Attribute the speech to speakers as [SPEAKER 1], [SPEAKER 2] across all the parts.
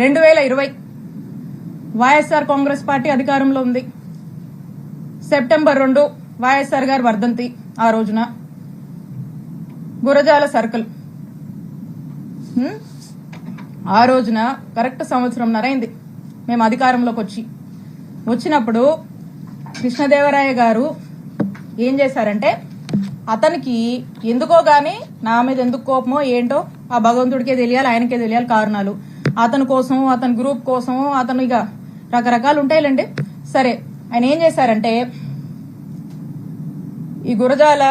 [SPEAKER 1] రెండు వేల ఇరవై వైఎస్ఆర్ కాంగ్రెస్ పార్టీ అధికారంలో ఉంది. సెప్టెంబర్ రెండు వైఎస్ఆర్ గారు వర్ధంతి ఆ రోజున. గురజాల సర్కిల్. ఆ రోజున కరెక్ట్ సంవత్సరం నరైంది మేము అధికారంలోకి వచ్చి. వచ్చినప్పుడు కృష్ణదేవరాయ గారు ఏం చేశారంటే అతనికి ఎందుకో గాని నా మీద ఎందుకు కోపమో ఏంటో ఆ భగవంతుడికే తెలియాలి ఆయనకే తెలియాలి కారణాలు. అతని కోసం అతని గ్రూప్ కోసం అతను ఇక రకరకాలు ఉంటాయిలండి. సరే ఆయన ఏం చేశారంటే ఈ గురజాల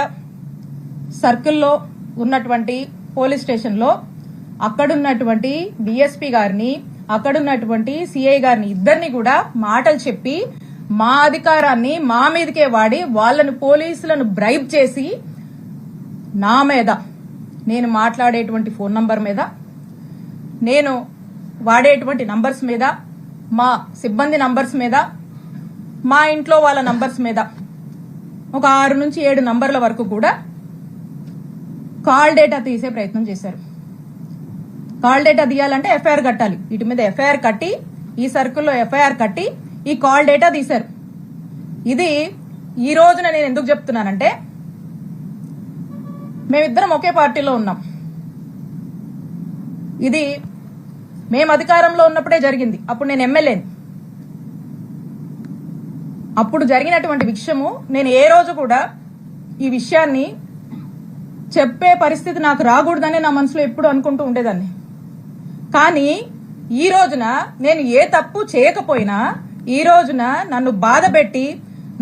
[SPEAKER 1] సర్కిల్లో ఉన్నటువంటి పోలీస్ స్టేషన్లో అక్కడున్నటువంటి డిఎస్పీ గారిని అక్కడున్నటువంటి సిఐ గారిని ఇద్దరిని కూడా మాటలు చెప్పి మా అధికారాన్ని మా మీదకే వాడి వాళ్ళని పోలీసులను బ్రైబ్ చేసి నా మీద నేను మాట్లాడేటువంటి ఫోన్ నంబర్ మీద నేను వాడేటువంటి నంబర్స్ మీద మా సిబ్బంది నంబర్స్ మీద మా ఇంట్లో వాళ్ళ నంబర్స్ మీద ఒక ఆరు నుంచి ఏడు నంబర్ల వరకు కూడా కాల్ డేటా తీసే ప్రయత్నం చేశారు. కాల్ డేటా తీయాలంటే ఎఫ్ఐఆర్ కట్టాలి. వీటి మీద ఎఫ్ఐఆర్ కట్టి ఈ సర్కిల్లో ఎఫ్ఐఆర్ కట్టి ఈ కాల్ డేటా తీశారు. ఇది ఈ రోజున నేను ఎందుకు చెప్తున్నానంటే మేమిద్దరం ఒకే పార్టీలో ఉన్నాం. ఇది మేము అధికారంలో ఉన్నప్పుడే జరిగింది. అప్పుడు నేను ఎమ్మెల్యేని. అప్పుడు జరిగినటువంటి విషయము నేను ఏ రోజు కూడా ఈ విషయాన్ని చెప్పే పరిస్థితి నాకు రాకూడదని నా మనసులో ఎప్పుడు అనుకుంటూ ఉండేదాన్ని. కానీ ఈ రోజున నేను ఏ తప్పు చేయకపోయినా ఈ రోజున నన్ను బాధ పెట్టి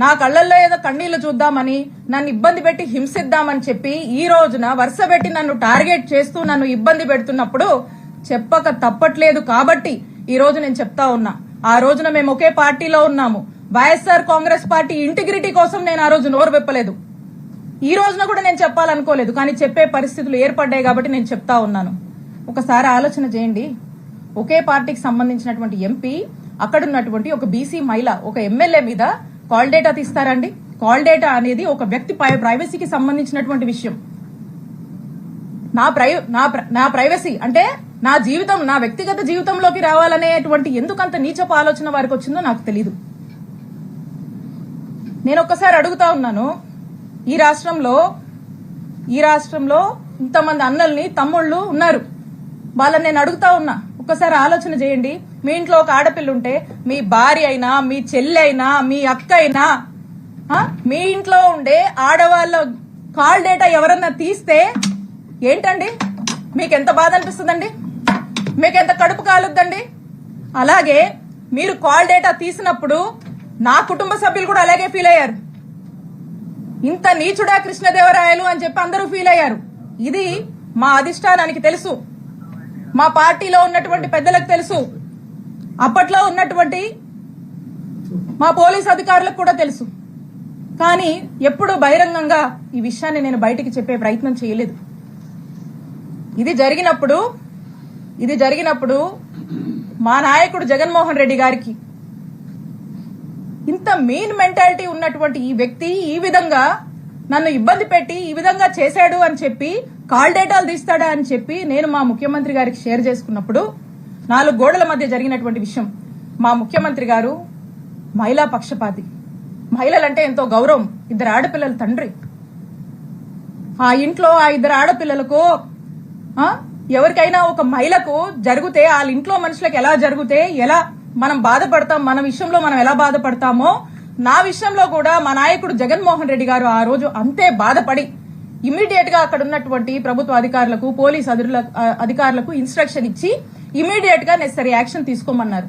[SPEAKER 1] నా కళ్ళల్లో ఏదో కన్నీళ్ళు చూద్దామని నన్ను ఇబ్బంది పెట్టి హింసిద్దామని చెప్పి ఈ రోజున వరుస పెట్టి నన్ను టార్గెట్ చేస్తూ నన్ను ఇబ్బంది పెడుతున్నప్పుడు చెప్పక తప్పట్లేదు కాబట్టి ఈ రోజు నేను చెప్తా ఉన్నా. ఆ రోజున మేము ఒకే పార్టీలో ఉన్నాము. వైఎస్ఆర్ కాంగ్రెస్ పార్టీ ఇంటిగ్రిటీ కోసం నేను ఆ రోజు నోరు విప్పలేదు. ఈ రోజున కూడా నేను చెప్పాలనుకోలేదు కానీ చెప్పే పరిస్థితులు ఏర్పడ్డాయి కాబట్టి నేను చెప్తా ఉన్నాను. ఒకసారి ఆలోచన చేయండి. ఒకే పార్టీకి సంబంధించినటువంటి ఎంపీ అక్కడున్నటువంటి ఒక బీసీ మహిళ ఒక ఎమ్మెల్యే మీద కాల్ డేటా తీస్తారండి. కాల్ డేటా అనేది ఒక వ్యక్తి ప్రైవసీకి సంబంధించినటువంటి విషయం. నా ప్రై నా నా ప్రైవసీ అంటే నా జీవితం నా వ్యక్తిగత జీవితంలోకి రావాలనేటువంటి ఎందుకంత నీచపు ఆలోచన వారికి వచ్చిందో నాకు తెలీదు. నేను ఒక్కసారి అడుగుతా ఉన్నాను ఈ రాష్ట్రంలో ఈ రాష్ట్రంలో ఇంతమంది అన్నల్ని తమ్ముళ్ళు ఉన్నారు. వాళ్ళని నేను అడుగుతా ఉన్నా ఒక్కసారి ఆలోచన చేయండి. మీ ఇంట్లో ఒక ఆడపిల్ల ఉంటే మీ భార్య అయినా మీ చెల్లి అయినా మీ అక్క అయినా మీ ఇంట్లో ఉండే ఆడవాళ్ళ కాల్ డేటా ఎవరన్నా తీస్తే ఏంటండి? మీకు ఎంత బాధ అనిపిస్తుందండి? మీకు ఎంత కడుపు కాలుద్దండి? అలాగే మీరు కాల్ డేటా తీసినప్పుడు నా కుటుంబ సభ్యులు కూడా అలాగే ఫీల్ అయ్యారు. ఇంత నీచుడా కృష్ణదేవరాయలు అని చెప్పి అందరూ ఫీల్ అయ్యారు. ఇది మా అధిష్టానానికి తెలుసు. మా పార్టీలో ఉన్నటువంటి పెద్దలకు తెలుసు. అప్పట్లో ఉన్నటువంటి మా పోలీస్ అధికారులకు కూడా తెలుసు. కానీ ఎప్పుడు బహిరంగంగా ఈ విషయాన్ని నేను బయటికి చెప్పే ప్రయత్నం చేయలేదు. ఇది జరిగినప్పుడు ఇది జరిగినప్పుడు మా నాయకుడు జగన్మోహన్ రెడ్డి గారికి ఇంత మెయిన్ మెంటాలిటీ ఉన్నటువంటి ఈ వ్యక్తి ఈ విధంగా నన్ను ఇబ్బంది పెట్టి ఈ విధంగా చేశాడు అని చెప్పి కాల్ డేటాలు తీస్తాడా అని చెప్పి నేను మా ముఖ్యమంత్రి గారికి షేర్ చేసుకున్నప్పుడు నాలుగు గోడల మధ్య జరిగినటువంటి విషయం. మా ముఖ్యమంత్రి గారు మహిళా పక్షపాతి. మహిళలంటే ఎంతో గౌరవం. ఇద్దరు ఆడపిల్లల తండ్రి. ఆ ఇంట్లో ఆ ఇద్దరు ఆడపిల్లలకు ఎవరికైనా ఒక మహిళకు జరిగితే వాళ్ళ ఇంట్లో మనుషులకు ఎలా జరిగితే ఎలా మనం బాధపడతాం మన విషయంలో మనం ఎలా బాధపడతామో నా విషయంలో కూడా మా నాయకుడు జగన్మోహన్ రెడ్డి గారు ఆ రోజు అంతే బాధపడి ఇమీడియట్గా అక్కడ ఉన్నటువంటి ప్రభుత్వ అధికారులకు పోలీస్ అధికారులకు ఇన్స్ట్రక్షన్ ఇచ్చి ఇమీడియట్గా నెసరీ యాక్షన్ తీసుకోమన్నారు.